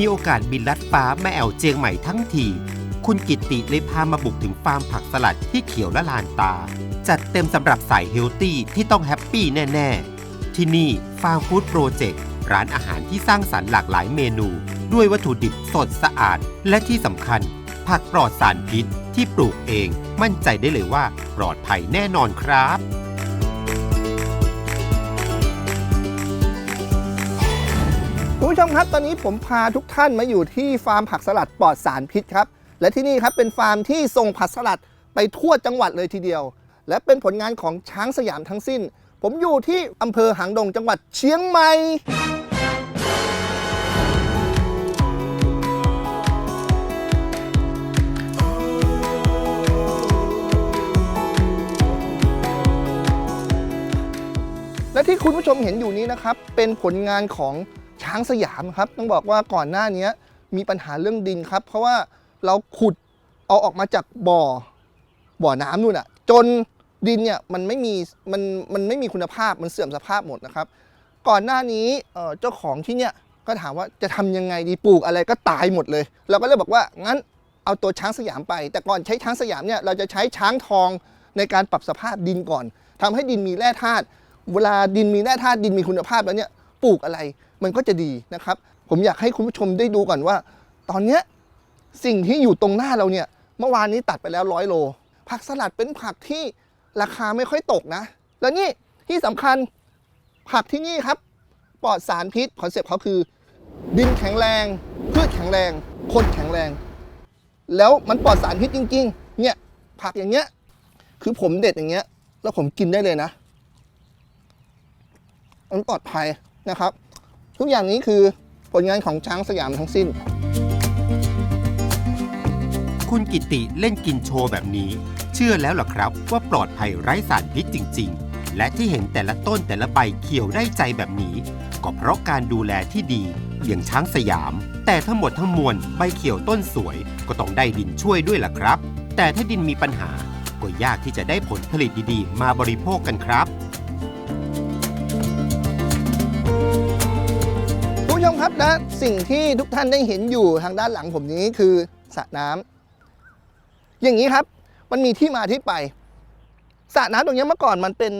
มีโอกาสบินลัดฟ้ามาแอวเจียงใหม่ทั้งที คุณกิตติเลยพามาบุกถึงฟาร์มผักสลัดที่เขียวละลานตา จัดเต็มสำหรับสายเฮลตี้ที่ต้องแฮปปี้แน่ ๆ ที่นี่ฟาร์มฟู้ดโปรเจกต์ร้านอาหารที่สร้างสรรค์หลากหลายเมนู ด้วยวัตถุดิบสดสะอาด และที่สำคัญ ผักปลอดสารพิษที่ปลูกเอง มั่นใจได้เลยว่าปลอดภัยแน่นอนครับ ผู้ชมครับ ตอนนี้ผมพาทุกท่านมาอยู่ที่ฟาร์มผักสลัดปลอดสารพิษครับ และที่นี่ครับเป็นฟาร์มที่ส่งผักสลัดไปทั่วจังหวัดเลยทีเดียว และเป็นผลงานของช้างสยามทั้งสิ้น ผมอยู่ที่อำเภอหางดงจังหวัดเชียงใหม่และที่คุณผู้ชมเห็นอยู่นี้นะครับ เป็นผลงานของ ช้างสยามครับ ต้องบอกว่าก่อนหน้านี้มีปัญหาเรื่องดินครับ เพราะว่าเราขุดเอาออกมาจากบ่อบ่อน้ำนู่นอะจนดินเนี่ยมันไม่มีมันมันไม่มีคุณภาพมันเสื่อมสภาพหมดนะครับ ก่อนหน้านี้เจ้าของที่เนี่ยก็ถามว่าจะทำยังไงดีปลูกอะไรก็ตายหมดเลย เราก็เลยบอกว่างั้นเอาตัวช้างสยามไป แต่ก่อนใช้ช้างสยามเนี่ยเราจะใช้ช้างทองในการปรับสภาพดินก่อนทำให้ดินมีแร่ธาตุเวลาดินมีแร่ธาตุดินมีคุณภาพแล้วเนี่ยปลูกอะไร มันก็จะดีนะครับ ผมอยากให้คุณผู้ชมได้ดูก่อนว่า ตอนเนี้ยสิ่งที่อยู่ตรงหน้าเราเนี่ย เมื่อวานนี้ตัดไปแล้วร้อยโล ผักสลัดเป็นผักที่ราคาไม่ค่อยตกนะ แล้วนี่ที่สำคัญผักที่นี่ครับปลอดสารพิษคอนเซ็ปต์เขาคือ ดินแข็งแรง พืชแข็งแรงคนแข็งแรง แล้วมันปลอดสารพิษจริง ๆ เนี่ยผักอย่างเงี้ย คือผมเด็ดอย่างเงี้ย แล้วผมกินได้เลยนะ มันปลอดภัยนะครับ ทุกอย่างนี้คือผลงานของช้างสยามทั้งสิ้น คุณกิติเล่นกินโชว์แบบนี้ เชื่อแล้วเหรอครับว่าปลอดภัยไร้สารพิษจริง ๆ และที่เห็นแต่ละต้นแต่ละใบเขียวได้ใจแบบนี้ ก็เพราะการดูแลที่ดีอย่างช้างสยาม แต่ทั้งหมดทั้งมวลใบเขียวต้นสวย ก็ต้องได้ดินช่วยด้วยล่ะครับ แต่ถ้าดินมีปัญหาก็ยากที่จะได้ผลผลิตดีๆ มาบริโภคกันครับ ผู้ชมครับและสิ่งที่ทุกท่านได้เห็นอยู่ทางด้านหลังผมนี้คือสระน้ำอย่างนี้ครับ มันมีที่มาที่ไปสระน้ำตรงนี้เมื่อก่อนมันเป็น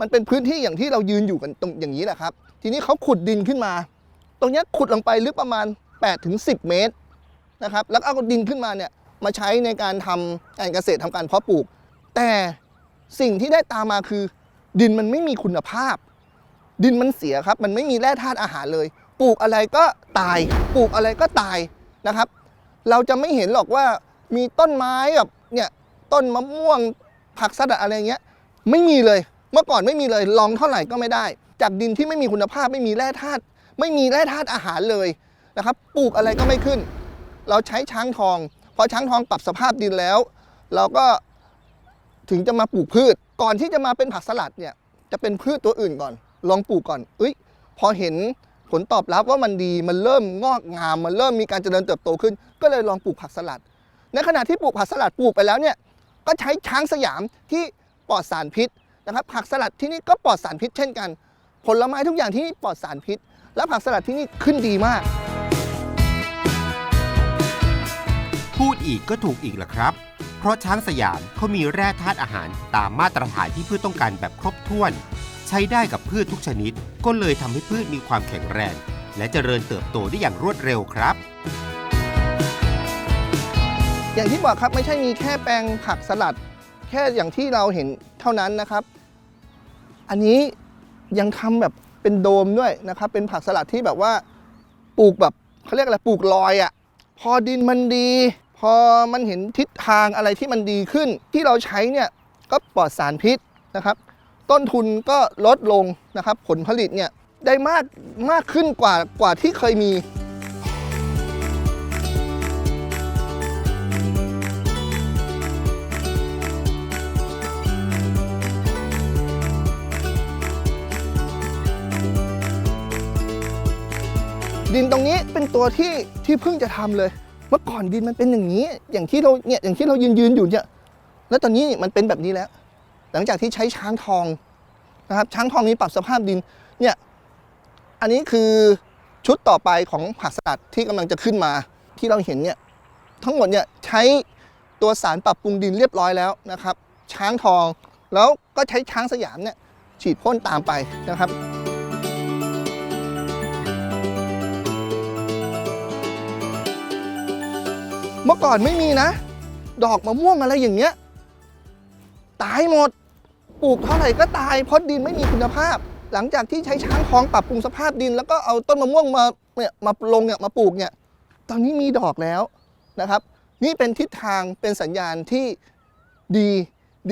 มันเป็นพื้นที่อย่างที่เรายืนอยู่กันตรงอย่างนี้แหละครับ ทีนี้เขาขุดดินขึ้นมา ตรงนี้ขุดลงไปลึกประมาณ8ถึง10 เมตรนะครับ แล้วเอาดินขึ้นมาเนี่ยมาใช้ในการทำการเกษตรทำการเพาะปลูก แต่สิ่งที่ได้ตามมาคือ ดินมันไม่มีคุณภาพ ดินมันเสียครับ มันไม่มีแร่ธาตุอาหารเลย ปลูกอะไรก็ตาย ปลูกอะไรก็ตายนะครับ เราจะไม่เห็นหรอกว่ามีต้นไม้แบบเนี่ยต้นมะม่วงผักสลัดอะไรเงี้ยไม่มีเลยเมื่อก่อนไม่มีเลยลองเท่าไหร่ก็ไม่ได้ จากดินที่ไม่มีคุณภาพไม่มีแร่ธาตุไม่มีแร่ธาตุอาหารเลยนะครับ ปลูกอะไรก็ไม่ขึ้น เราใช้ช้างทองพอช้างทองปรับสภาพดินแล้ว เราก็ถึงจะมาปลูกพืช ก่อนที่จะมาเป็นผักสลัดเนี่ยจะเป็นพืชตัวอื่นก่อน ลองปลูกก่อนเอ้ยพอเห็น ผลตอบรับว่ามันดีมันเริ่มงอกงาม มันเริ่มมีการเจริญเติบโตขึ้น ก็เลยลองปลูกผักสลัด ในขณะที่ปลูกผักสลัดปลูกไปแล้วเนี่ยก็ใช้ช้างสยามที่ปลอดสารพิษนะครับ ผักสลัดที่นี่ก็ปลอดสารพิษเช่นกัน ผลไม้ทุกอย่างที่นี่ปลอดสารพิษ และผักสลัดที่นี่ขึ้นดีมาก พูดอีกก็ถูกอีกแหละครับ เพราะช้างสยามเขามีแร่ธาตุอาหารตามมาตรฐานที่พืชต้องการแบบครบถ้วน ใช้ได้กับพืชทุกชนิด ก็เลยทำให้พืชมีความแข็งแรง และเจริญเติบโตได้อย่างรวดเร็วครับ อย่างที่บอกครับไม่ใช่มีแค่แปลงผักสลัด แค่อย่างที่เราเห็นเท่านั้นนะครับ อันนี้ยังทำแบบเป็นโดมด้วยนะครับ เป็นผักสลัดที่แบบว่าปลูกแบบเขาเรียกอะไรปลูกลอยอะ่ะพอดินมันดี พอมันเห็นทิศทางอะไรที่มันดีขึ้น ที่เราใช้เนี่ยก็ปลอดสารพิษนะครับ ต้นทุนก็ลดลงนะครับ ผลผลิตเนี่ยได้มากมากขึ้นกว่ากว่าที่เคยมีดินตรงนี้เป็นตัวที่ที่เพิ่งจะทำเลย เมื่อก่อนดินมันเป็นอย่างนี้ อย่างที่เราเนี่ยอย่างที่เรายืนยืนอยู่เนี่ย แล้วตอนนี้มันเป็นแบบนี้แล้ว หลังจากที่ใช้ช้างทองนะครับช้างทองนี้ปรับสภาพดินเนี่ยอันนี้คือชุดต่อไปของผักสลัดที่กำลังจะขึ้นมาที่เราเห็นเนี่ยทั้งหมดเนี่ยใช้ตัวสารปรับปรุงดินเรียบร้อยแล้วนะครับ ช้างทองแล้วก็ใช้ช้างสยามเนี่ยฉีดพ่นตามไปนะครับเมื่อก่อนไม่มีนะ ดอกมะม่วงอะไรอย่างเงี้ย ตายหมด ปลูกเท่าไหร่ก็ตายเพราะดินไม่มีคุณภาพ หลังจากที่ใช้ช้างทองปรับปรุงสภาพดิน แล้วก็เอาต้นมะม่วงมาเนี่ยมาลงเนี่ยมาปลูกเนี่ยตอนนี้มีดอกแล้วนะครับ นี่เป็นทิศทางเป็นสัญญาณที่ดี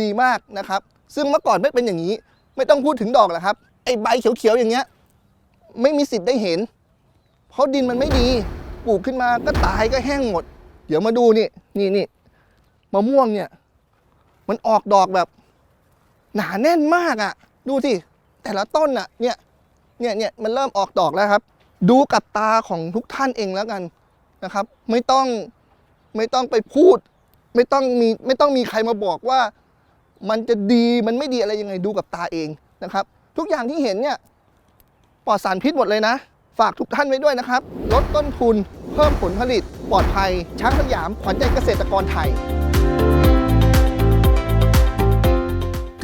ดีมากนะครับ ซึ่งเมื่อก่อนไม่เป็นอย่างนี้ ไม่ต้องพูดถึงดอกแล้วครับไอ้ใบเขียวๆอย่างเงี้ยไม่มีสิทธิ์ได้เห็น เพราะดินมันไม่ดีปลูกขึ้นมาก็ตายก็แห้งหมด เดี๋ยวมาดูนี่นี่นี่มะม่วงเนี่ย มันออกดอกแบบ หนาแน่นมากอะ่ะ ดูสิแต่ละต้นอะ เนี่ยเนี่ยเนี่ยมันเริ่มออกดอกแล้วครับ ดูกับตาของทุกท่านเองแล้วกันนะครับ ไม่ต้องไม่ต้องไปพูด ไม่ต้องมีไม่ต้องมีใครมาบอกว่า มันจะดีมันไม่ดีอะไรยังไงดูกับตาเองนะครับ ทุกอย่างที่เห็นเนี่ยปลอดสารพิษหมดเลยนะ ฝากทุกท่านไว้ด้วยนะครับ ลดต้นทุน เพิ่มผลผลิต ปลอดภัย ช้างสยามขวัญใจเกษตรกรไทย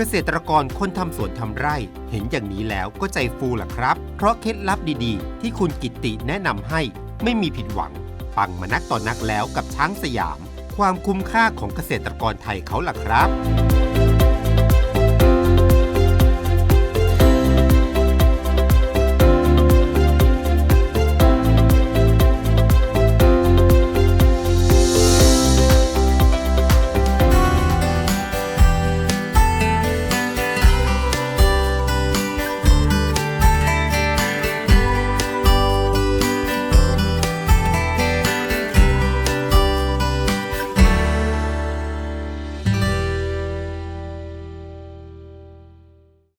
เกษตรกรคนทำสวนทำไร่ เห็นอย่างนี้แล้วก็ใจฟูล่ะครับ เพราะเคล็ดลับดีๆ ที่คุณกิตติแนะนำให้ไม่มีผิดหวังปังมานักต่อนนักแล้วกับช้างสยาม ความคุ้มค่าของเกษตรกรไทยเขาล่ะครับ